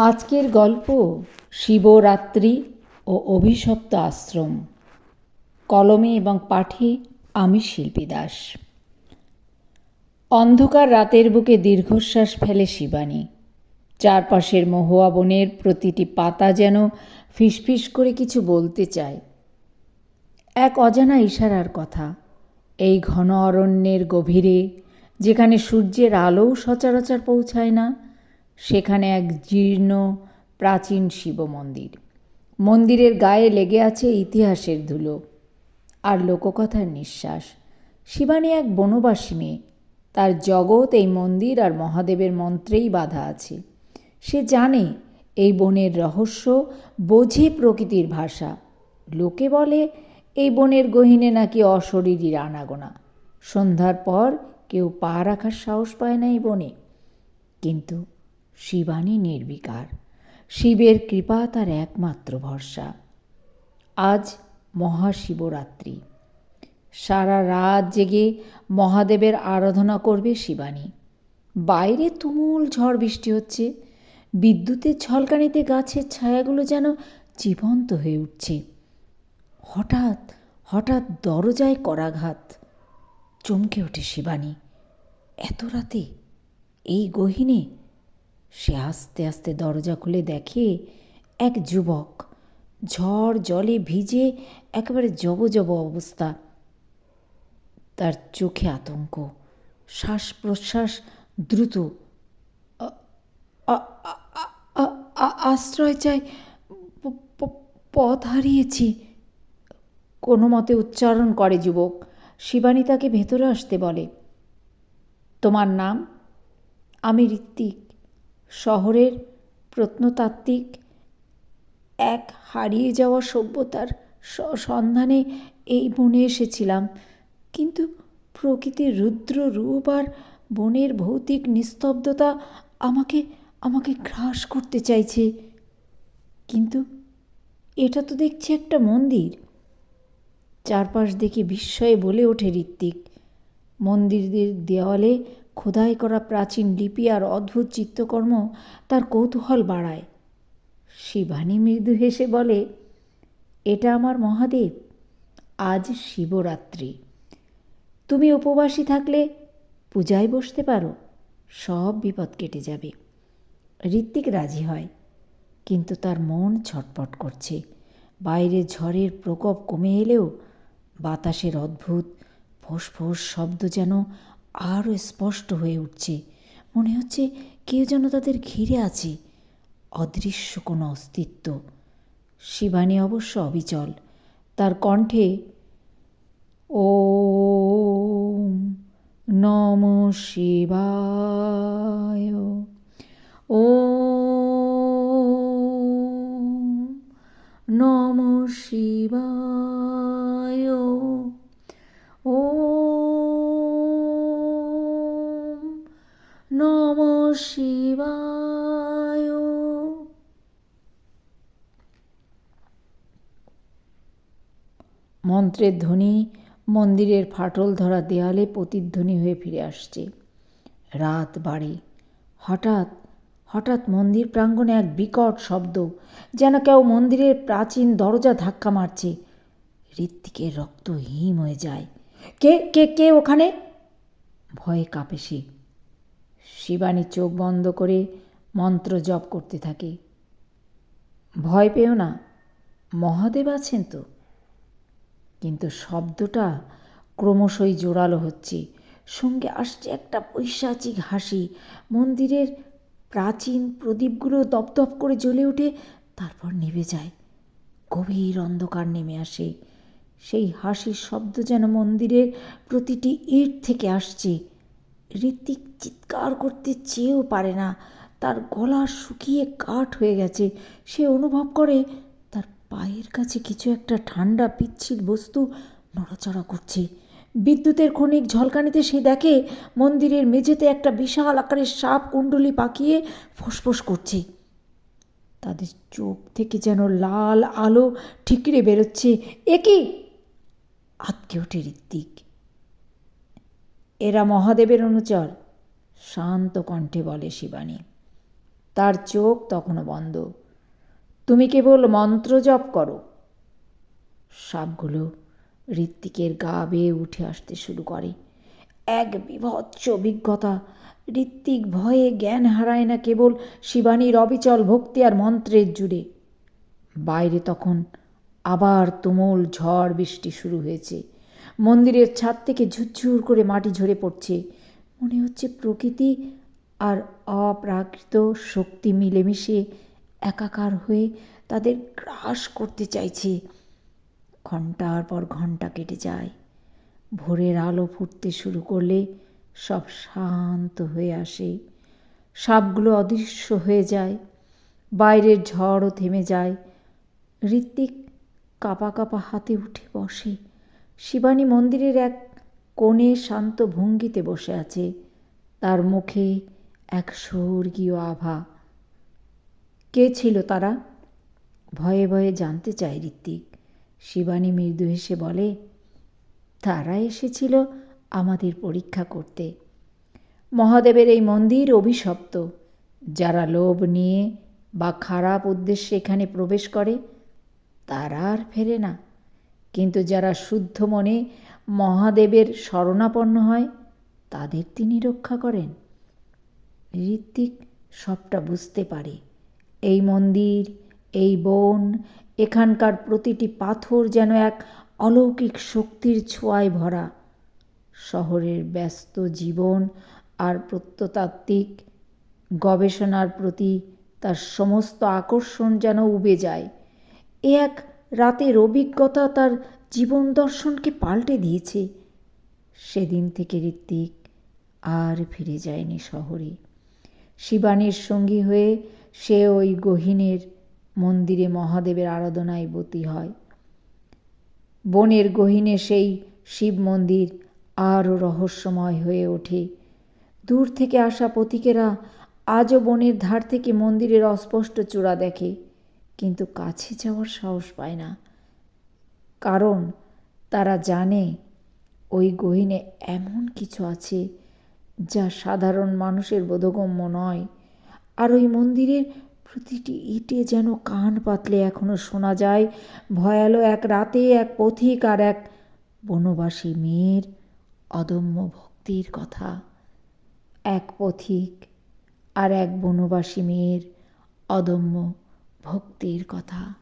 আজকের গল্প শিবরাত্রি ও অভিশপ্ত আশ্রম। কলমে এবং পাঠে আমি শিল্পী দাস। অন্ধকার রাতের বুকে দীর্ঘশ্বাস ফেলে শিবানী। চারপাশের মহুয়া বনের প্রতিটি পাতা যেন ফিসফিস করে কিছু বলতে চায়। এক অজানা ইশারার কথা, এই ঘন অরণ্যের গভীরে, যেখানে সূর্যের আলোও সচরাচর পৌঁছায় না সেখানে এক জীর্ণ প্রাচীন শিব মন্দির। মন্দিরের গায়ে লেগে আছে ইতিহাসের ধুলো আর লোককথার নিঃশ্বাস। শিবানী এক বনবাসী মেয়ে। তার জগৎ এই মন্দির আর মহাদেবের মন্ত্রেই বাধা আছে। সে জানে এই বনের রহস্য, বোঝে প্রকৃতির ভাষা। লোকে বলে, এই বনের গহিনে নাকি অশরীরীর আনাগোনা। সন্ধ্যার পর কেউ পা রাখার সাহস পায় না এই বনে। কিন্তু শিবানী নির্বিকার। শিবের কৃপা তার একমাত্র ভরসা। আজ মহাশিবরাত্রি। সারা রাত জেগে মহাদেবের আরাধনা করবে শিবানী। বাইরে তুমুল ঝড় বৃষ্টি হচ্ছে। বিদ্যুতের ছলকানিতে গাছের ছায়াগুলো যেন জীবন্ত হয়ে উঠছে। হঠাৎ হঠাৎ দরজায় করাঘাত। চমকে ওঠে শিবানী। এত রাতে এই গহিনে সে আস্তে আস্তে দরজা খুলে দেখে এক যুবক ঝড় জলে ভিজে একেবারে জব জব অবস্থা। তার চোখে আতঙ্ক শ্বাস প্রশ্বাস দ্রুত আশ্রয় চাই পথ হারিয়েছি। কোনো মতে উচ্চারণ করে যুবক, শিবানী তাকে ভেতরে আসতে বলে, তোমার নাম? আমি ঋত্বিক। শহরের প্রত্নতাত্ত্বিক এক হারিয়ে যাওয়া সভ্যতার সন্ধানে এই বনে এসেছিলাম। কিন্তু প্রকৃতির রুদ্র রূপ আর বনের ভৌতিক নিস্তব্ধতা আমাকে আমাকে গ্রাস করতে চাইছে। কিন্তু এটা তো দেখছি একটা মন্দির। চারপাশ দেখে বিস্ময়ে বলে ওঠে ঋত্বিক। মন্দিরদের দেওয়ালে খোদাই করা প্রাচীন লিপি আর অদ্ভুত চিত্রকর্ম তার কৌতূহল বাড়ায়। শিবানী মৃদু হেসে বলে, এটা আমার মহাদেব, আজ শিবরাত্রি। তুমি উপবাসী থাকলে পূজায় বসতে পারো, সব বিপদ কেটে যাবে। ঋত্বিক রাজি হয়, কিন্তু তার মন ছটপট করছে। বাইরে ঝড়ের প্রকোপ কমে এলেও বাতাসের অদ্ভুত ফোঁস শব্দ যেন আরও স্পষ্ট হয়ে উঠছে। মনে হচ্ছে কেউ যেন তাদের ঘিরে আছে। অদৃশ্য কোনো অস্তিত্ব। শিবানী অবশ্য অবিচল। তার কণ্ঠে ও নম শিবায়। ও নম শিবায়। নম শিবায়। মন্ত্রের ধ্বনি মন্দিরের ফাটল ধরা দেয়ালে প্রতিধ্বনি হয়ে ফিরে আসছে। রাত বাড়ে। হঠাৎ হঠাৎ মন্দির প্রাঙ্গণে এক বিকট শব্দ, যেন কেউ মন্দিরের প্রাচীন দরজা ধাক্কা মারছে। ঋত্বিকের রক্ত হিম হয়ে যায়। কে কে কে ওখানে? ভয়ে কাঁপে সে। শিবানী চোখ বন্ধ করে মন্ত্র জপ করতে থাকে। ভয় পেও না, মহাদেব আছেন তো। কিন্তু শব্দটা ক্রমশই জোরালো হচ্ছে। সঙ্গে আসছে একটা পৈশাচিক হাসি। মন্দিরের প্রাচীন প্রদীপগুলো দপদপ করে জ্বলে ওঠে, তারপর নেমে যায়। গভীর অন্ধকার নেমে আসে। সেই হাসির শব্দ যেন মন্দিরের প্রতিটি ইট থেকে আসছে। ঋত্বিক চিৎকার করতে চেয়েও পারে না। তার গলা শুকিয়ে কাঠ হয়ে গেছে। সে অনুভব করে, তার পায়ের কাছে কিছু একটা ঠান্ডা পিচ্ছিল বস্তু নড়াচড়া করছে। বিদ্যুতের ক্ষণিক ঝলকানিতে সে দেখে, মন্দিরের মেঝেতে একটা বিশাল আকারের সাপ কুণ্ডলি পাকিয়ে ফোসফোস করছে। তাদের চোখ থেকে যেন লাল আলো ঠিকরে বেরোচ্ছে। একই আতকে ওঠে ঋত্বিক এরা মহাদেবের অনুচর। শান্ত কণ্ঠে বলে শিবানী, তার চোখ তখনও বন্ধ। তুমি কেবল মন্ত্র জপ করো। সাপগুলো ঋত্বিকের গা বেয়ে উঠে আসতে শুরু করে। এক বিভৎস অভিজ্ঞতা। ঋত্বিক ভয়ে জ্ঞান হারায় না কেবল শিবানীর অবিচল ভক্তি আর মন্ত্রের জুড়ে। বাইরে তখন আবার তুমুল ঝড় বৃষ্টি শুরু হয়েছে। মন্দিরের ছাদ থেকে ঝুরঝুর করে মাটি ঝরে পড়ছে। মনে হচ্ছে প্রকৃতি আর অপ্রাকৃত শক্তি মিলেমিশে একাকার হয়ে তাদের গ্রাস করতে চাইছে। ঘণ্টার পর ঘণ্টা কেটে যায়। ভোরের আলো ফুটতে শুরু করলে সব শান্ত হয়ে আসে। সাপগুলো অদৃশ্য হয়ে যায়। বাইরের ঝড়ও থেমে যায়। ঋত্বিক কাপা কাপা হাতে উঠে বসে। শিবানী মন্দিরের এক কোণে শান্ত ভঙ্গিতে বসে আছে। তার মুখে এক স্বর্গীয় আভা। কে ছিল তারা? ভয়ে ভয়ে জানতে চায় ঋত্বিক। শিবানী মৃদু হেসে বলে, তারা এসেছিল আমাদের পরীক্ষা করতে। মহাদেবের এই মন্দির অভিশপ্ত। যারা লোভ নিয়ে বা খারাপ উদ্দেশ্যে এখানে প্রবেশ করে, তারা আর ফেরে না। কিন্তু যারা শুদ্ধ মনে মহাদেবের শরণাপন্ন হয়, তাদের তিনি রক্ষা করেন। ঋত্বিক সবটা বুঝতে পারে। এই মন্দির, এই বন, এখানকার প্রতিটি পাথর যেন এক অলৌকিক শক্তির ছোঁয়ায় ভরা। শহরের ব্যস্ত জীবন আর প্রত্নতাত্ত্বিক গবেষণার প্রতি তার সমস্ত আকর্ষণ যেন উবে যায়। এ এক রাতের অভিজ্ঞতা তার জীবন দর্শনকে পাল্টে দিয়েছে। সেদিন থেকে ঋত্বিক আর ফিরে যায়নি শহরে। শিবানীর সঙ্গী হয়ে সে ওই গহিনের মন্দিরে মহাদেবের আরাধনায় বতী হয়। বনের গহীনে সেই শিব মন্দির আরও রহস্যময় হয়ে ওঠে। দূর থেকে আসা পথিকেরা আজও বনের ধার থেকে মন্দিরের অস্পষ্ট চূড়া দেখে। কিন্তু কাছে যাওয়ার সাহস পায় না। কারণ তারা জানে ওই গহীনে এমন কিছু আছে যা সাধারণ মানুষের বোধগম্য নয়। আর ওই মন্দিরের প্রতিটি ইটে যেন কান পাতলে এখনও শোনা যায়, ভয়ালো এক রাতে এক পথিক আর এক বনবাসী মেয়ের অদম্য ভক্তির কথা। এক পথিক আর এক বনবাসী মেয়ের অদম্য ভক্তির কথা।